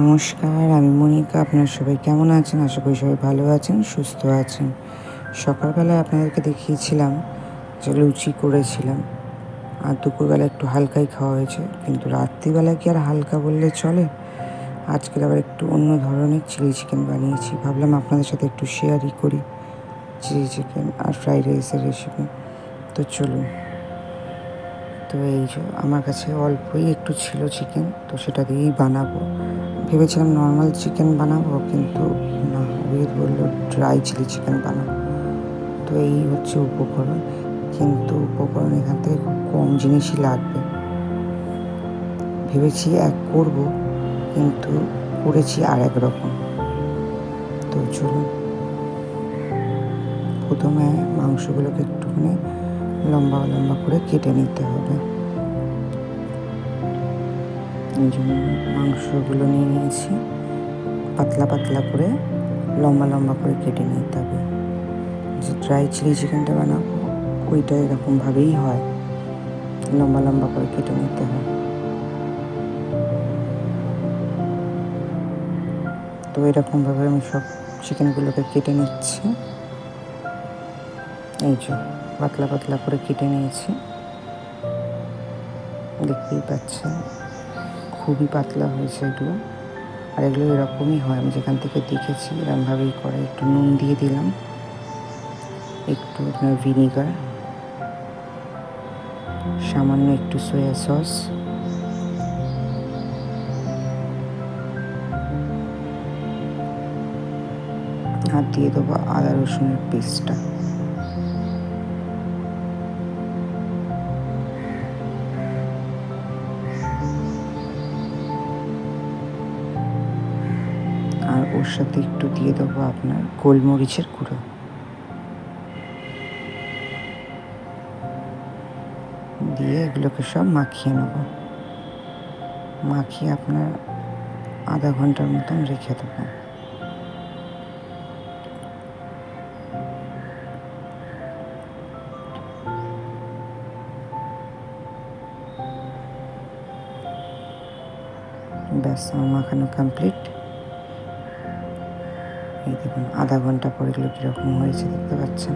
নমস্কার, আমি মনিকা, আপনার সবাই কেমন আছেন? আশা করি সবাই ভালো আছেন, সুস্থ আছেন। সকালবেলায় আপনাদেরকে দেখিয়েছিলাম যে লুচি করেছিলাম। আর দুপুরবেলা একটু হালকাই খাওয়া হয়েছে, কিন্তু রাত্রিবেলা কি আর হালকা বললে চলে? আজকে আবার একটু অন্য ধরনের চিলি চিকেন বানিয়েছি। ভাবলাম আপনাদের সাথে একটু শেয়ারই করি চিলি চিকেন আর ফ্রাইড রাইসের রেসিপি তো চলুন। তো এই যে, আমার কাছে অল্পই একটু ছিল চিকেন, তো সেটা দিয়েই বানাবো। ভেবেছিলাম নর্মাল চিকেন বানাবো, কিন্তু না ওই বলল ড্রাই চিলি চিকেন বানাবো তো এই হচ্ছে উপকরণ। কিন্তু উপকরণ এখান থেকে খুব কম জিনিসই লাগবে। ভেবেছি এক করব, কিন্তু করেছি আর এক রকম। তো চলুন। প্রথমে মাংসগুলোকে একটুখানি লম্বা লম্বা করে কেটে নিতে হবে। এই জন্য মাংসগুলো নিয়ে নিয়েছি। পাতলা পাতলা করে, লম্বা লম্বা করে কেটে নিতে হবে। যে ড্রাই চিলি চিকেনটা বানাবো, ওইটা এরকমভাবেই হয়। লম্বা লম্বা করে কেটে নিতে হয়। তো এরকমভাবে আমি সব চিকেনগুলোকে কেটে নিচ্ছি। এই যে, পাতলা পাতলা করে কেটে নিয়েছি। দেখতেই পাচ্ছেন। খুবই পাতলা হয়েছে এগুলো। আর এগুলো এরকমই হয়, আমি যেখান থেকে দেখেছি এরকমভাবেই করে একটু নুন দিয়ে দিলাম। একটু আপনার ভিনিগার, সামান্য একটু সয়া সস। আর দিয়ে দেবো আদা রসুনের পেস্টটা। ওর সাথে একটু দিয়ে দেবো আপনার গোলমরিচের গুঁড়ো। দিয়ে এগুলোকে সব মাখিয়ে নেব। মাখিয়ে আপনার আধা ঘণ্টার মতন রেখে দেবো। ব্যাস, আমার মাখানো কমপ্লিট এই দেখুন, আধা ঘণ্টা পরে এগুলো কীরকম হয়েছে দেখতে পাচ্ছেন?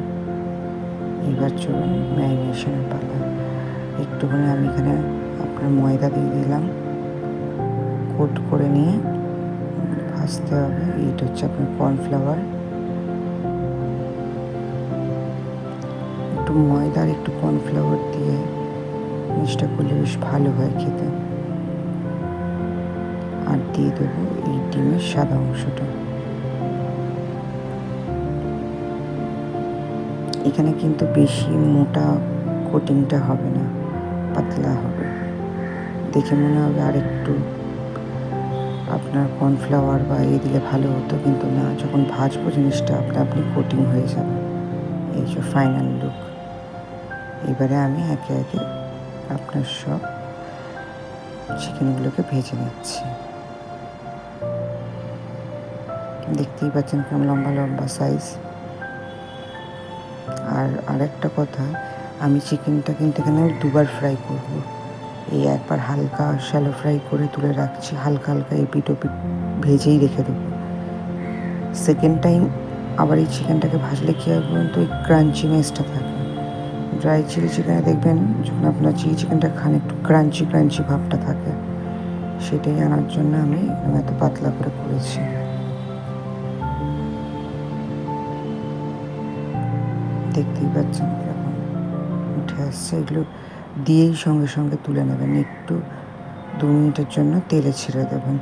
এবার চলুন, ম্যারিনেশনের পালা। একটুখানি আমি এখানে আপনার ময়দা দিয়ে দিলাম। কোট করে নিয়ে ভাজতে হবে। এইটা হচ্ছে আপনার কর্নফ্লাওয়ার। একটু ময়দার একটু কর্নফ্লাওয়ার দিয়ে জিনিসটা করলে বেশ ভালো হয় খেতে। আর দিয়ে দেবো এই ডিমের সাদা অংশটা। এখানে কিন্তু বেশি মোটা কোটিংটা হবে না, পাতলা হবে। দেখে মনে হবে আর একটু আপনার কর্নফ্লাওয়ার বা এই দিলে ভালো হতো, কিন্তু না, যখন ভাজবো জিনিসটা আপনি আপনি কোটিং হয়ে যাবে। এই যে ফাইনাল লুক এবারে আমি একে একে আপনার সব চিকেনগুলোকে ভেজে নিচ্ছি। দেখতেই পাচ্ছেন কেমন লম্বা লম্বা সাইজ আর আরেকটা কথা, আমি চিকেনটা কিন্তু এখানে দুবার ফ্রাই করব। এই একবার হালকা শ্যালো ফ্রাই করে তুলে রাখছি, হালকা হালকা এপিট ওপিট ভেজেই রেখে দেবো। সেকেন্ড টাইম আবার এই চিকেনটাকে ভাজলে কী হবে বলুন তো ওই ক্রাঞ্চিনেসটা থাকে। ড্রাই চিলি চিকেনে দেখবেন যখন আপনার চিলি চিকেনটা খান একটু ক্রাঞ্চি ক্রাঞ্চি ভাবটা থাকে, সেটাই আনার জন্য আমি এত পাতলা করে করেছি। দেখতেই পাচ্ছেন এরকম উঠে আসছে। এগুলো দিয়েই সঙ্গে সঙ্গে তুলে নেবেন। একটু দু মিনিটের জন্য তেলে ছেড়ে দেবেন।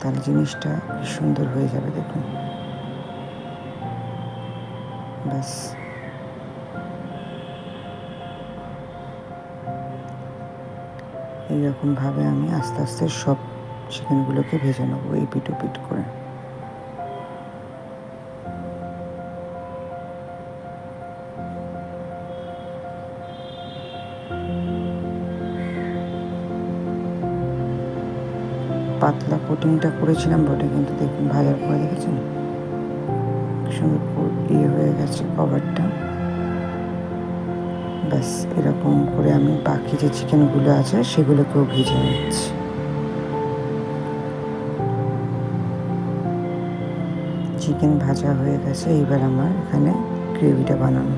তাহলে জিনিসটা সুন্দর হয়ে যাবে, দেখুন। ব্যাস। এইরকমভাবে আমি আস্তে আস্তে সব চিকেনগুলোকে ভেজে নেব, এই পিট পিট করে। পাতলা কোটিংটা করেছিলাম, বটে, কিন্তু দেখুন ভাজার পরে দেখেছেন? সুন্দর ইয়ে হয়ে গেছে কভারটা ব্যাস, এরকম করে আমি বাকি যে চিকেনগুলো আছে, সেগুলোকেও ভেজে নিচ্ছি। চিকেন ভাজা হয়ে গেছে, এইবার আমার এখানে গ্রেভিটা বানানো।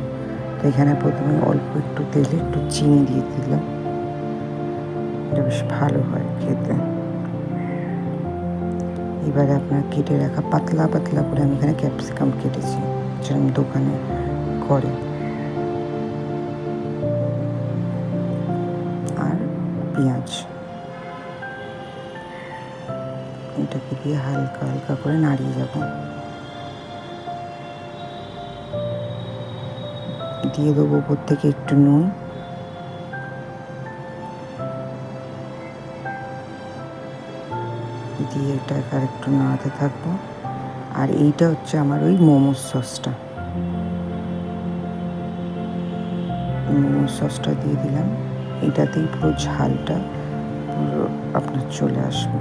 এখানে প্রথমে অল্প একটু তেলে, একটু চিনি দিয়ে দিলাম। এটা বেশ ভালো হয় খেতে। এবারে আপনার কেটে রাখা পাতলা পাতলা করে আমি এখানে ক্যাপসিকাম কেটেছি, যেরকম দোকানে করে। আর পেঁয়াজ। এটাকে দিয়ে হালকা হালকা করে নাড়িয়ে যাব। দিয়ে দেবো উপর থেকে একটু নুন। দিয়ে এটাকে আর একটু নাড়াতে থাকব। আর এইটা হচ্ছে আমার ওই মোমোর সসটা। মোমোর সসটা দিয়ে দিলাম। এটাতেই পুরো ঝালটা পুরো আপনার চলে আসবে।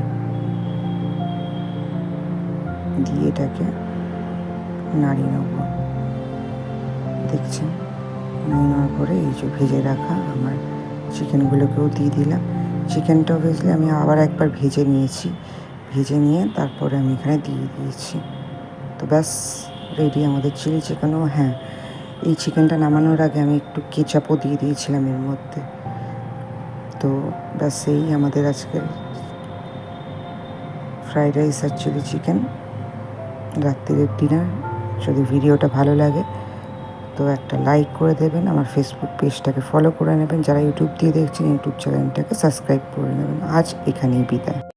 দিয়ে এটাকে নাড়িয়ে নেব। দেখছেন? নাড়িয়ে নেওয়ার পরে এই যে ভেজে রাখা আমার চিকেনগুলোকেও দিয়ে দিলাম। চিকেনটা ভেজলে আমি আবার একবার ভেজে নিয়েছি। ভেজে নিয়ে তারপরে আমি এখানে দিয়ে দিয়েছি। তো ব্যাস রেডি আমাদের চিলি চিকেনও হ্যাঁ এই চিকেনটা নামানোর আগে আমি একটু কেচাপও দিয়ে দিয়েছিলাম এর মধ্যে। তো ব্যাস, এই আমাদের আজকের ফ্রাইড রাইস আর চিলি চিকেন রাত্রিরের ডিনার যদি ভিডিওটা ভালো লাগে তো একটা লাইক করে দেবেন। আমার ফেসবুক পেজটাকে ফলো করে নেবেন। যারা ইউটিউব দিয়ে দেখছেন ইউটিউব চ্যানেলটাকে সাবস্ক্রাইব করে নেবেন। আজ এখানেই বিদায়।